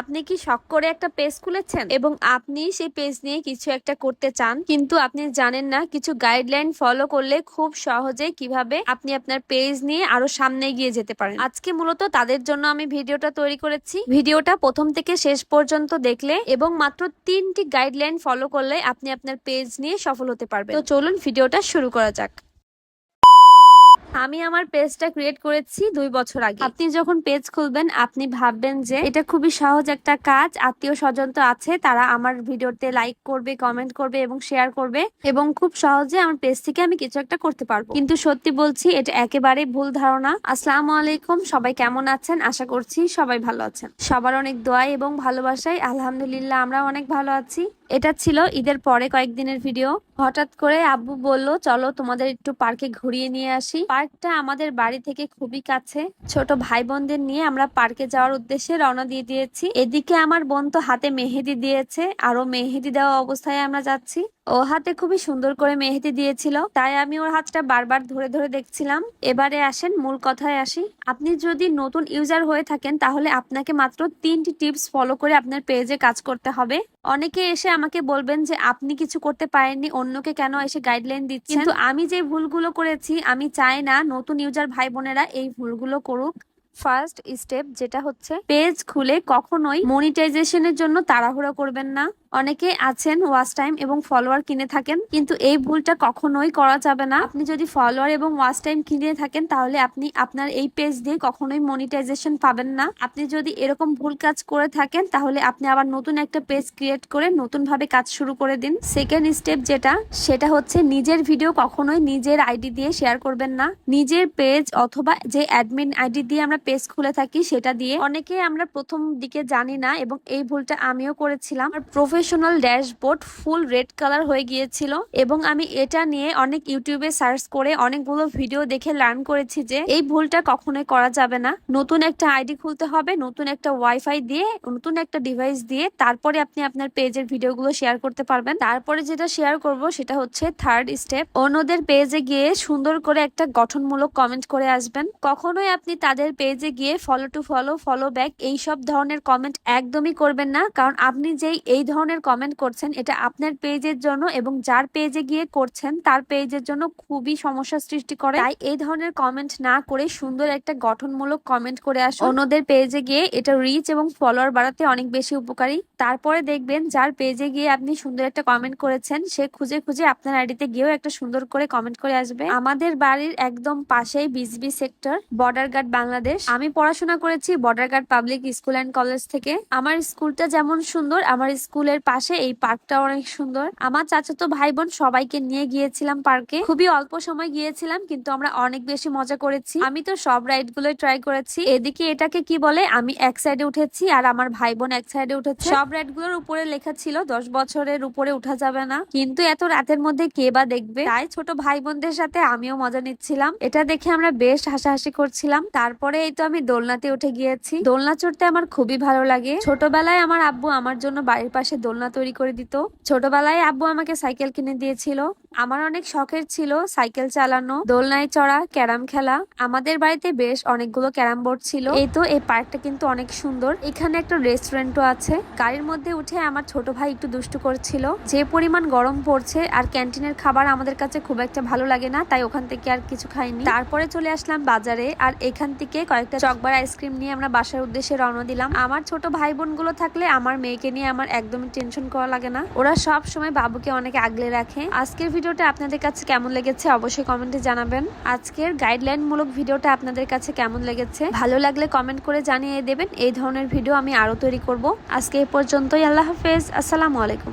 আপনি কি শখ করে একটা পেজ খুলেছেন? এবং আপনি সেই পেজ নিয়ে কিছু একটা করতে চান, কিন্তু আপনি জানেন না কিছু গাইডলাইন ফলো করলে খুব সহজে কীভাবে আপনি আপনার পেজ নিয়ে আরও সামনে গিয়ে যেতে পারেন। আজকে মূলত তাদের জন্য আমি ভিডিওটা তৈরি করেছি। ভিডিওটা প্রথম থেকে শেষ পর্যন্ত দেখলে এবং মাত্র তিনটি গাইডলাইন ফলো করলে আপনি আপনার পেজ নিয়ে সফল হতে পারবেন। তো চলুন ভিডিওটা শুরু করা যাক। আমি আমার পেজটা ক্রিয়েট করেছি দুই বছর আগে। আপনি যখন পেজ খুলবেন, আপনি ভাববেন যে এটা খুবই সহজ একটা কাজ। আত্মীয় স্বজন তো আছে, তারা আমার ভিডিওতে লাইক করবে কমেন্ট করবে এবং শেয়ার করবে এবং খুব সহজে আমার পেজ থেকে আমি কিছু একটা করতে পারব। কিন্তু সত্যি বলছি, এটা একেবারে ভুল ধারণা। আসসালামু আলাইকুম, সবাই কেমন আছেন? আশা করছি সবাই ভালো আছেন। সবার অনেক দোয়াই এবং ভালোবাসায় আলহামদুলিল্লাহ আমরা অনেক ভালো আছি। এটা ছিল ঈদের পরে কয়েকদিনের ভিডিও হঠাৎ করে আব্বু বলল, চলো তোমাদের একটু পার্কে ঘুরিয়ে নিয়ে আসি। পার্কটা আমাদের বাড়ি থেকে খুবই কাছে। ছোট ভাই বোনদের নিয়ে আমরা পার্কে যাওয়ার উদ্দেশ্যে রওনা দিয়ে দিয়েছি। এদিকে আমার বোন তো হাতে মেহেদি দিয়েছে। আরও মেহেদি দেওয়া অবস্থায় আমরা যাচ্ছি। ও হাতে খুবই সুন্দর করে মেহেদি দিয়েছিল, তাই আমি ওর হাতটা বারবার ধরে ধরে দেখছিলাম। এবারে আসেন, মূল কথায় আসি। আপনি যদি নতুন ইউজার হয়ে থাকেন, তাহলে আপনাকে মাত্র তিনটি টিপস ফলো করে আপনার পেজে কাজ করতে হবে। অনেকে এসে আমাকে বলবেন যে, আপনি কিছু করতে পারেননি, অন্যকে কেন এসে গাইডলাইন দিচ্ছেন? কিন্তু আমি যে ভুলগুলো করেছি, আমি চাই না নতুন ইউজার ভাই বোনেরা এই ভুলগুলো করুক। ফার্স্ট স্টেপ যেটা হচ্ছে, পেজ খুলে কখনোই মনিটাইজেশনের জন্য তাড়াহুড়ো করবেন না। অনেকে আছেন ওয়াচ টাইম এবং ফলোয়ার কিনে থাকেন, কিন্তু এই ভুলটা কখনোই করা যাবে না। আপনি যদি ফলোয়ার এবং ওয়াচ টাইম কিনে থাকেন, তাহলে আপনি আপনার এই পেজ দিয়ে কখনোই মনিটাইজেশন পাবেন না। আপনি যদি এরকম ভুল কাজ করে থাকেন, তাহলে আপনি আবার নতুন একটা পেজ ক্রিয়েট করে নতুন ভাবে কাজ শুরু করে দিন। সেকেন্ড স্টেপ যেটা, সেটা হচ্ছে নিজের ভিডিও কখনোই নিজের আইডি দিয়ে শেয়ার করবেন না। নিজের পেজ অথবা যে অ্যাডমিন আইডি দিয়ে আমরা পেজ খুলে থাকি, সেটা দিয়ে। অনেকে আমরা প্রথম দিকে জানি না এবং এই ভুলটা আমিও করেছিলাম। আর professional dashboard full red colour হয়ে গিয়েছিল এবং আমি এটা নিয়ে অনেক ইউটিউবে সার্চ করে অনেকগুলো ভিডিও দেখে লার্ন করেছি যে এই ভুলটা কখনোই করা যাবে না। নতুন একটা আইডি খুলতে হবে, নতুন একটা ওয়াইফাই দিয়ে, নতুন একটা ডিভাইস দিয়ে তারপরে আপনি আপনার পেজের ভিডিওগুলো শেয়ার করতে পারবেন। তারপরে যেটা শেয়ার করব সেটা হচ্ছে থার্ড স্টেপ অন্যদের পেজে গিয়ে সুন্দর করে একটা গঠনমূলক কমেন্ট করে আসবেন। কখনোই আপনি তাদের পেজে গিয়ে follow to follow follow back এই সব ধরনের কমেন্ট একদমই করবেন না। কারণ আপনি যেই, এই ধরনের কমেন্ট করছেন, এটা আপনার পেজের জন্য এবং যার পেজে গিয়ে করছেন, তার পেজের জন্য খুবই সমস্যা সৃষ্টি করে। তাই এই ধরনের কমেন্ট না করে সুন্দর একটা গঠনমূলক কমেন্ট করে আসুন। অন্যদের পেজে গিয়ে এটা রিচ এবং ফলোয়ার বাড়াতে অনেক বেশি উপকারী। তারপরে দেখবেন যার পেজে গিয়ে আপনি সুন্দর একটা কমেন্ট করেছেন, সে খুঁজে খুঁজে আপনার আইডিতে গিয়েও একটা সুন্দর করে কমেন্ট করে আসবে। আমাদের বাড়ির একদম পাশেই BGB sector border guard Bangladesh আমি পড়াশোনা করেছি border guard public school and college থেকে। আমার স্কুলটা যেমন সুন্দর, আমার স্কুলের পাশে এই পার্কটা অনেক সুন্দর। আমার চাচাতো ভাই বোন সবাইকে নিয়ে গিয়েছিলাম পার্কে। খুবই অল্প সময় গিয়েছিলাম, কিন্তু আমরা অনেক বেশি মজা করেছি। আমি তো সব রাইডগুলো ট্রাই করেছি। এদিকে এটাকে কি বলে? আমি এক সাইডে উঠেছি আর আমার ভাই বোন এক সাইডে উঠেছে। সব রাইডগুলোর উপরে লেখা ছিল, দশ বছরের উপরে উঠা যাবে না। কিন্তু এত রাতের মধ্যে কে বা দেখবে? তাই ছোট ভাই বোনদের সাথে আমিও মজা নিচ্ছিলাম। এটা দেখে আমরা বেশ হাসাহাসি করছিলাম। তারপরে এই তো আমি দোলনাতে উঠে গিয়েছি। দোলনা চড়তে আমার খুবই ভালো লাগে। ছোটবেলায় আমার আব্বু আমার জন্য বাড়ির পাশে দোলনা তৈরি করে দিত। ছোটবেলায় আব্বু আমাকে সাইকেল কিনে দিয়েছিল। আমার অনেক শখের ছিল সাইকেল চালানো, দোলনায় চড়া, ক্যারাম খেলা। আমাদের বাড়িতে বেশ অনেকগুলো ক্যারাম বোর্ড ছিল। এই তো, এই পার্কটা কিন্তু অনেক সুন্দর। এখানে একটা রেস্টুরেন্টও আছে। গাড়ির মধ্যে উঠে আমার ছোট ভাই একটু দুষ্টু করছিল। যে পরিমাণ গরম পড়ছে আর ক্যান্টিনের খাবার আমাদের কাছে খুব একটা ভালো লাগে না, তাই ওখান থেকে আর কিছু খাইনি। তারপরে চলে আসলাম বাজারে আর এখান থেকে কয়েকটা চকবার আইসক্রিম নিয়ে আমরা বাসার উদ্দেশ্যে রওনা দিলাম। আমার ছোট ভাই বোনগুলো থাকলে আমার মেয়েকে নিয়ে আমার একদমই টেনশন করা লাগে না। ওরা সব সময় বাবুকে অনেক আগলে রাখে। আজকের ভিডিওটা আপনাদের কাছে কেমন লেগেছে অবশ্যই কমেন্টে জানাবেন। আজকের গাইডলাইনমূলক ভিডিওটা আপনাদের কাছে কেমন লেগেছে? ভালো লাগলে কমেন্ট করে জানিয়ে দেবেন। এই ধরনের ভিডিও আমি আরও তৈরি করব। আজকে এ পর্যন্তই। আল্লাহ হাফেজ। আসসালামু আলাইকুম।